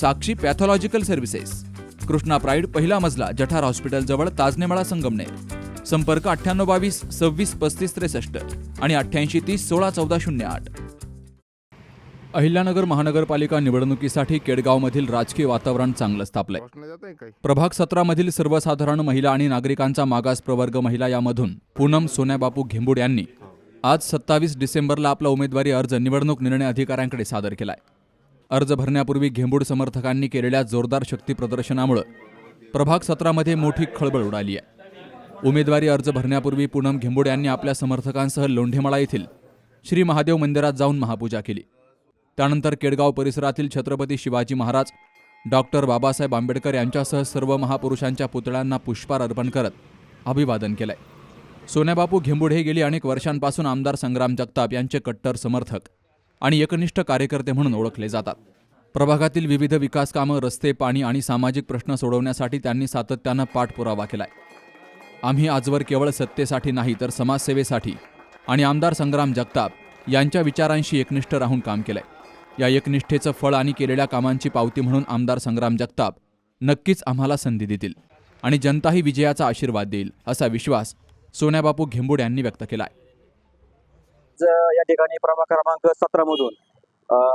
Sakshi pathological services. Krishna pride पहिला मजला जठार hospital जवळ ताजनेमाळा संगमनेर. संपर्क अठ्ठ्याण्णव बावीस सव्वीस पस्तीस त्रेसष्ट आणि अठ्ठ्याऐंशी तीस सोळा चौदा शून्य आठ. अहिल्यानगर महानगरपालिका निवडणुकीसाठी केडगावमधील राजकीय वातावरण चांगलं तापलंय काही? प्रभाग सतरामधील सर्वसाधारण महिला आणि नागरिकांचा मागास प्रवर्ग महिला यामधून पूनम सोन्याबापू घेंबुड यांनी आज सत्तावीस डिसेंबरला आपला उमेदवारी अर्ज निवडणूक निर्णय अधिकाऱ्यांकडे सादर केलाय. अर्ज भरण्यापूर्वी घेंबूड समर्थकांनी केलेल्या जोरदार शक्ती प्रदर्शनामुळे प्रभाग सत्रामध्ये मोठी खळबळ उडाली आहे. उमेदवारी अर्ज भरण्यापूर्वी पूनम घेंबुड यांनी आपल्या समर्थकांसह लोंढेमळा येथील श्री महादेव मंदिरात जाऊन महापूजा केली. त्यानंतर केडगाव परिसरातील छत्रपती शिवाजी महाराज डॉक्टर बाबासाहेब आंबेडकर यांच्यासह सर्व महापुरुषांच्या पुतळ्यांना पुष्पार अर्पण करत अभिवादन केलंय. सोन्याबापू घेंबुड हे गेली अनेक वर्षांपासून आमदार संग्राम जगताप यांचे कट्टर समर्थक. आणि एकनिष्ठ कार्यकर्ते म्हणून ओळखले जातात. प्रभागातील विविध विकास कामं रस्ते पाणी आणि सामाजिक प्रश्न सोडवण्यासाठी त्यांनी सातत्यानं पाठपुरावा केलाय. आम्ही आजवर केवळ सत्तेसाठी नाही तर समाजसेवेसाठी आणि आमदार संग्राम जगताप यांच्या विचारांशी एकनिष्ठ राहून काम केलंय. या एकनिष्ठेचं फळ आणि केलेल्या कामांची पावती म्हणून आमदार संग्राम जगताप नक्कीच आम्हाला संधी देतील आणि जनताही विजयाचा आशीर्वाद देईल असा विश्वास सोन्याबापू घेंबुड यांनी व्यक्त केला आहे आज या ठिकाणी प्रभाग क्रमांक सतरा मधून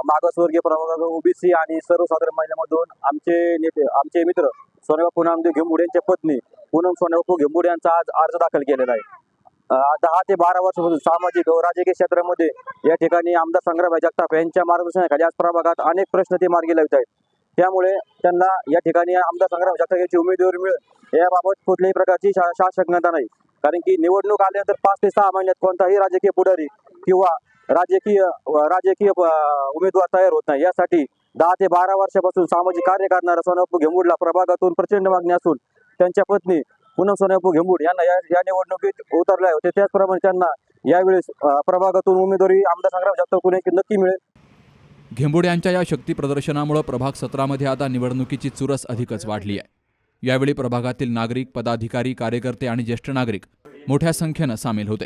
मागासवर्गीय प्रभाग ओबीसी आणि सर्वसाधारण महिलामधून आमचे नेते आमचे मित्र सोनेबा नामदेव घेमुडे यांच्या पत्नी पूनम सोनेबापू घेमुडे यांचा आज अर्ज दाखल केलेला आहे. दहा ते बारा वर्षापासून सामाजिक व राजकीय क्षेत्रामध्ये या ठिकाणी आमदार संग्राम जगताप यांच्या मार्गदर्शनाखाली आज प्रभागात अनेक प्रश्न ते मार्गी लावत आहेत. त्यामुळे त्यांना या ठिकाणी आमदार संग्राम जगताप यांची उमेदवारी मिळेल याबाबत कुठल्याही प्रकारची शा- शासकता नाही. कारण की निवडणूक आल्यानंतर पाच ते सहा महिन्यात कोणताही राजकीय पुढारी किंवा राजकीय राजकीय उमेदवार तयार होत नाही. यासाठी दहा ते बारा वर्षापासून सामाजिक कार्य करणारा सोनप्पू घेंबूडला प्रभागातून प्रचंड मागणी असून त्यांच्या पत्नी पूनम सोनप्पू घेंबुड यांना या या निवडणुकीत उतरले होते. त्याचप्रमाणे त्यांना यावेळेस प्रभागातून उमेदवारी आमदार संग्राम जगताप कुणी नक्की मिळेल. घेंबुड यांच्या या शक्ती प्रदर्शनामुळे प्रभाग सत्रामध्ये आता निवडणुकीची चुरस अधिकच वाढली आहे. यावेळी प्रभागातील नागरिक पदाधिकारी कार्यकर्ते आणि ज्येष्ठ नागरिक मोठ्या संख्येनं सामील होते.